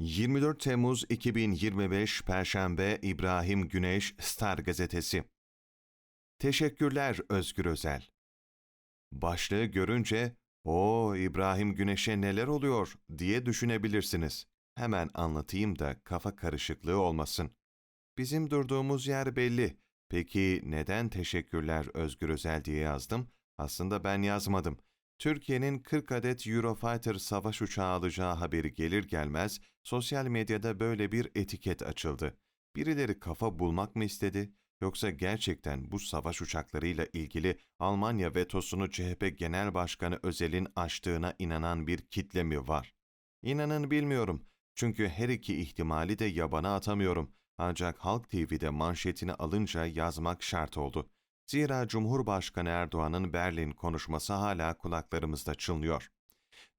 24 Temmuz 2025 Perşembe İbrahim Güneş Star Gazetesi Teşekkürler Özgür Özel Başlığı görünce, o İbrahim Güneş'e neler oluyor diye düşünebilirsiniz. Hemen anlatayım da kafa karışıklığı olmasın. Bizim durduğumuz yer belli. Peki neden teşekkürler Özgür Özel diye yazdım? Aslında ben yazmadım. Türkiye'nin 40 adet Eurofighter savaş uçağı alacağı haberi gelir gelmez sosyal medyada böyle bir etiket açıldı. Birileri kafa bulmak mı istedi yoksa gerçekten bu savaş uçaklarıyla ilgili Almanya vetosunu CHP Genel Başkanı Özel'in açtığına inanan bir kitle mi var? İnanın bilmiyorum. Çünkü her iki ihtimali de yabana atamıyorum. Ancak Halk TV'de manşetini alınca yazmak şart oldu. Zira Cumhurbaşkanı Erdoğan'ın Berlin konuşması hala kulaklarımızda çınlıyor.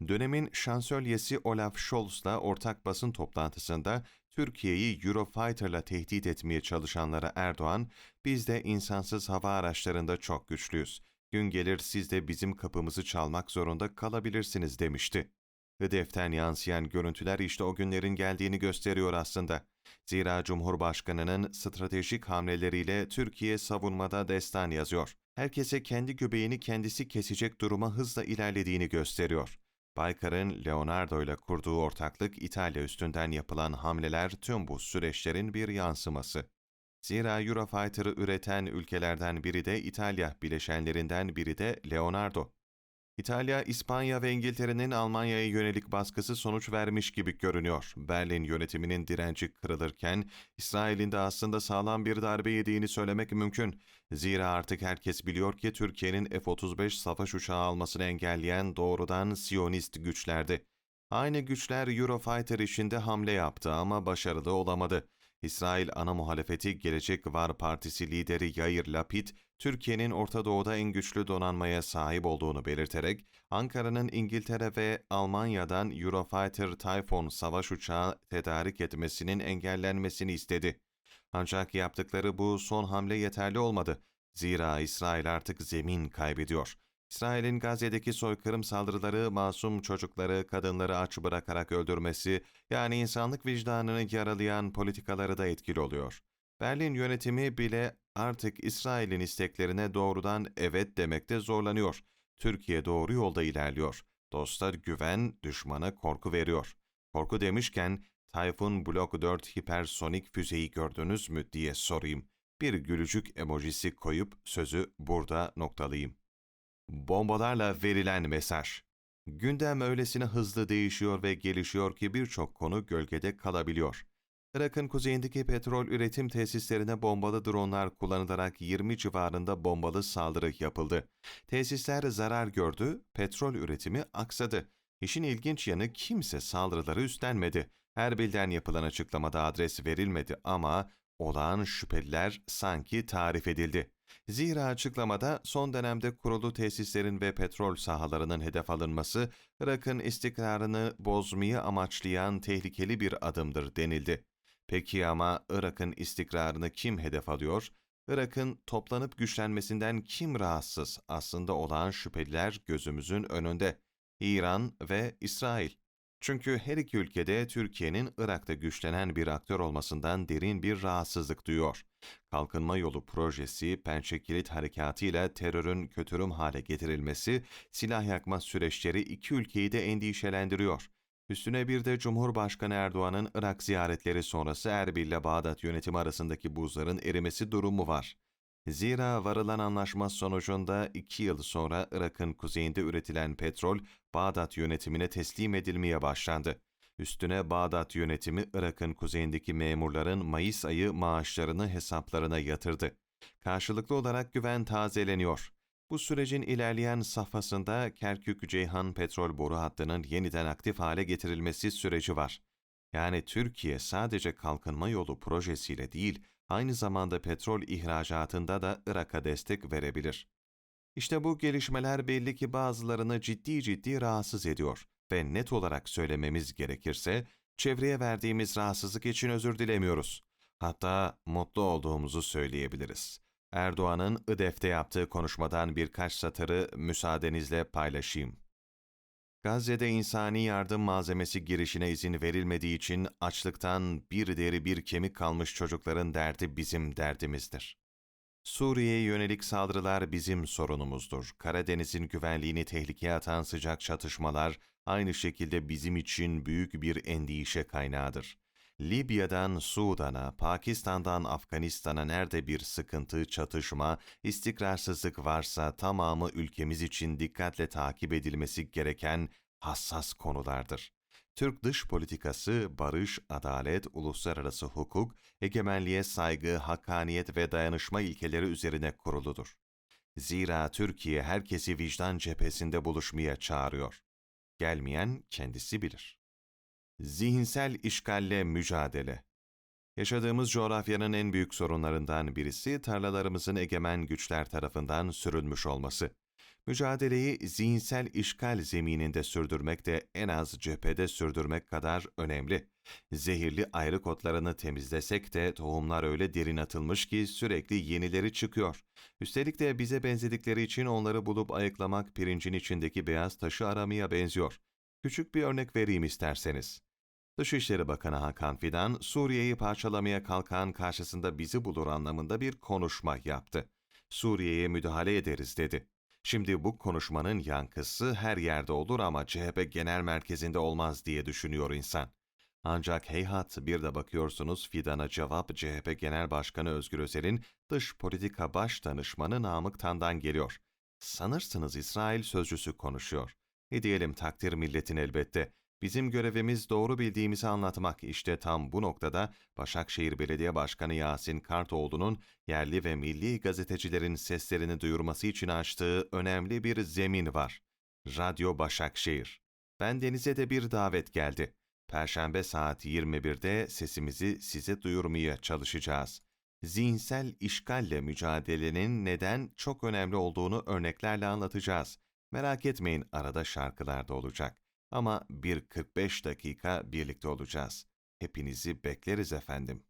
Dönemin şansölyesi Olaf Scholz'la ortak basın toplantısında Türkiye'yi Eurofighter'la tehdit etmeye çalışanlara Erdoğan, biz de insansız hava araçlarında çok güçlüyüz. Gün gelir siz de bizim kapımızı çalmak zorunda kalabilirsiniz demişti. Hedeften yansıyan görüntüler işte o günlerin geldiğini gösteriyor aslında. Zira Cumhurbaşkanı'nın stratejik hamleleriyle Türkiye savunmada destan yazıyor. Herkese kendi göbeğini kendisi kesecek duruma hızla ilerlediğini gösteriyor. Baykar'ın Leonardo ile kurduğu ortaklık İtalya üstünden yapılan hamleler tüm bu süreçlerin bir yansıması. Zira Eurofighter'ı üreten ülkelerden biri de İtalya, bileşenlerinden biri de Leonardo. İtalya, İspanya ve İngiltere'nin Almanya'ya yönelik baskısı sonuç vermiş gibi görünüyor. Berlin yönetiminin direnci kırılırken, İsrail'in de aslında sağlam bir darbe yediğini söylemek mümkün. Zira artık herkes biliyor ki Türkiye'nin F-35 savaş uçağı almasını engelleyen doğrudan Siyonist güçlerdi. Aynı güçler Eurofighter işinde hamle yaptı ama başarılı olamadı. İsrail ana muhalefeti Gelecek Var Partisi lideri Yair Lapid, Türkiye'nin Orta Doğu'da en güçlü donanmaya sahip olduğunu belirterek, Ankara'nın İngiltere ve Almanya'dan Eurofighter Typhoon savaş uçağı tedarik etmesinin engellenmesini istedi. Ancak yaptıkları bu son hamle yeterli olmadı. Zira İsrail artık zemin kaybediyor. İsrail'in Gazze'deki soykırım saldırıları, masum çocukları, kadınları aç bırakarak öldürmesi, yani insanlık vicdanını yaralayan politikaları da etkili oluyor. Berlin yönetimi bile artık İsrail'in isteklerine doğrudan evet demekte zorlanıyor. Türkiye doğru yolda ilerliyor. Dosta güven, düşmana korku veriyor. Korku demişken, Tayfun Block 4 hipersonik füzeyi gördünüz mü diye sorayım. Bir gülücük emojisi koyup sözü burada noktalayayım. Bombalarla verilen mesaj. Gündem öylesine hızlı değişiyor ve gelişiyor ki birçok konu gölgede kalabiliyor. Irak'ın kuzeyindeki petrol üretim tesislerine bombalı dronlar kullanılarak 20 civarında bombalı saldırı yapıldı. Tesisler zarar gördü, petrol üretimi aksadı. İşin ilginç yanı kimse saldırıları üstlenmedi. Erbil'den yapılan açıklamada adres verilmedi ama olağan şüpheliler sanki tarif edildi. Zira açıklamada son dönemde kurulu tesislerin ve petrol sahalarının hedef alınması, Irak'ın istikrarını bozmayı amaçlayan tehlikeli bir adımdır denildi. Peki ama Irak'ın istikrarını kim hedef alıyor? Irak'ın toplanıp güçlenmesinden kim rahatsız? Aslında olan şüpheliler gözümüzün önünde. İran ve İsrail. Çünkü her iki ülkede Türkiye'nin Irak'ta güçlenen bir aktör olmasından derin bir rahatsızlık duyuyor. Kalkınma Yolu projesi, Pençe Kilit Harekatı ile terörün kötürüm hale getirilmesi, silah yakma süreçleri iki ülkeyi de endişelendiriyor. Üstüne bir de Cumhurbaşkanı Erdoğan'ın Irak ziyaretleri sonrası Erbil ile Bağdat yönetimi arasındaki buzların erimesi durumu var. Zira varılan anlaşma sonucunda iki yıl sonra Irak'ın kuzeyinde üretilen petrol Bağdat yönetimine teslim edilmeye başlandı. Üstüne Bağdat yönetimi Irak'ın kuzeyindeki memurların Mayıs ayı maaşlarını hesaplarına yatırdı. Karşılıklı olarak güven tazeleniyor. Bu sürecin ilerleyen safhasında Kerkük-Ceyhan petrol boru hattının yeniden aktif hale getirilmesi süreci var. Yani Türkiye sadece kalkınma yolu projesiyle değil, aynı zamanda petrol ihracatında da Irak'a destek verebilir. İşte bu gelişmeler belli ki bazılarını ciddi ciddi rahatsız ediyor ve net olarak söylememiz gerekirse, çevreye verdiğimiz rahatsızlık için özür dilemiyoruz. Hatta mutlu olduğumuzu söyleyebiliriz. Erdoğan'ın IDEF'te yaptığı konuşmadan birkaç satırı müsaadenizle paylaşayım. Gazze'de insani yardım malzemesi girişine izin verilmediği için açlıktan bir deri bir kemik kalmış çocukların derdi bizim derdimizdir. Suriye'ye yönelik saldırılar bizim sorunumuzdur. Karadeniz'in güvenliğini tehlikeye atan sıcak çatışmalar aynı şekilde bizim için büyük bir endişe kaynağıdır. Libya'dan Sudan'a, Pakistan'dan Afganistan'a nerede bir sıkıntı, çatışma, istikrarsızlık varsa tamamı ülkemiz için dikkatle takip edilmesi gereken hassas konulardır. Türk dış politikası barış, adalet, uluslararası hukuk, egemenliğe saygı, hakkaniyet ve dayanışma ilkeleri üzerine kuruludur. Zira Türkiye herkesi vicdan cephesinde buluşmaya çağırıyor. Gelmeyen kendisi bilir. Zihinsel işgalle mücadele Yaşadığımız coğrafyanın en büyük sorunlarından birisi tarlalarımızın egemen güçler tarafından sürülmüş olması. Mücadeleyi zihinsel işgal zemininde sürdürmek de en az cephede sürdürmek kadar önemli. Zehirli ayrı kotlarını temizlesek de tohumlar öyle derin atılmış ki sürekli yenileri çıkıyor. Üstelik de bize benzedikleri için onları bulup ayıklamak pirincin içindeki beyaz taşı aramaya benziyor. Küçük bir örnek vereyim isterseniz. Dışişleri Bakanı Hakan Fidan, Suriye'yi parçalamaya kalkan karşısında bizi bulur anlamında bir konuşma yaptı. Suriye'ye müdahale ederiz dedi. Şimdi bu konuşmanın yankısı her yerde olur ama CHP genel merkezinde olmaz diye düşünüyor insan. Ancak heyhat bir de bakıyorsunuz Fidan'a cevap CHP Genel Başkanı Özgür Özel'in dış politika baş danışmanı Namık Tan'dan geliyor. Sanırsınız İsrail sözcüsü konuşuyor. Ne diyelim takdir milletin elbette. Bizim görevimiz doğru bildiğimizi anlatmak. İşte tam bu noktada Başakşehir Belediye Başkanı Yasin Kartoğlu'nun yerli ve milli gazetecilerin seslerini duyurması için açtığı önemli bir zemin var. Radyo Başakşehir. Ben denize de bir davet geldi. Perşembe saat 21'de sesimizi size duyurmaya çalışacağız. Zihinsel işgalle mücadelenin neden çok önemli olduğunu örneklerle anlatacağız. Merak etmeyin arada şarkılar da olacak. Ama bir 45 dakika birlikte olacağız. Hepinizi bekleriz efendim.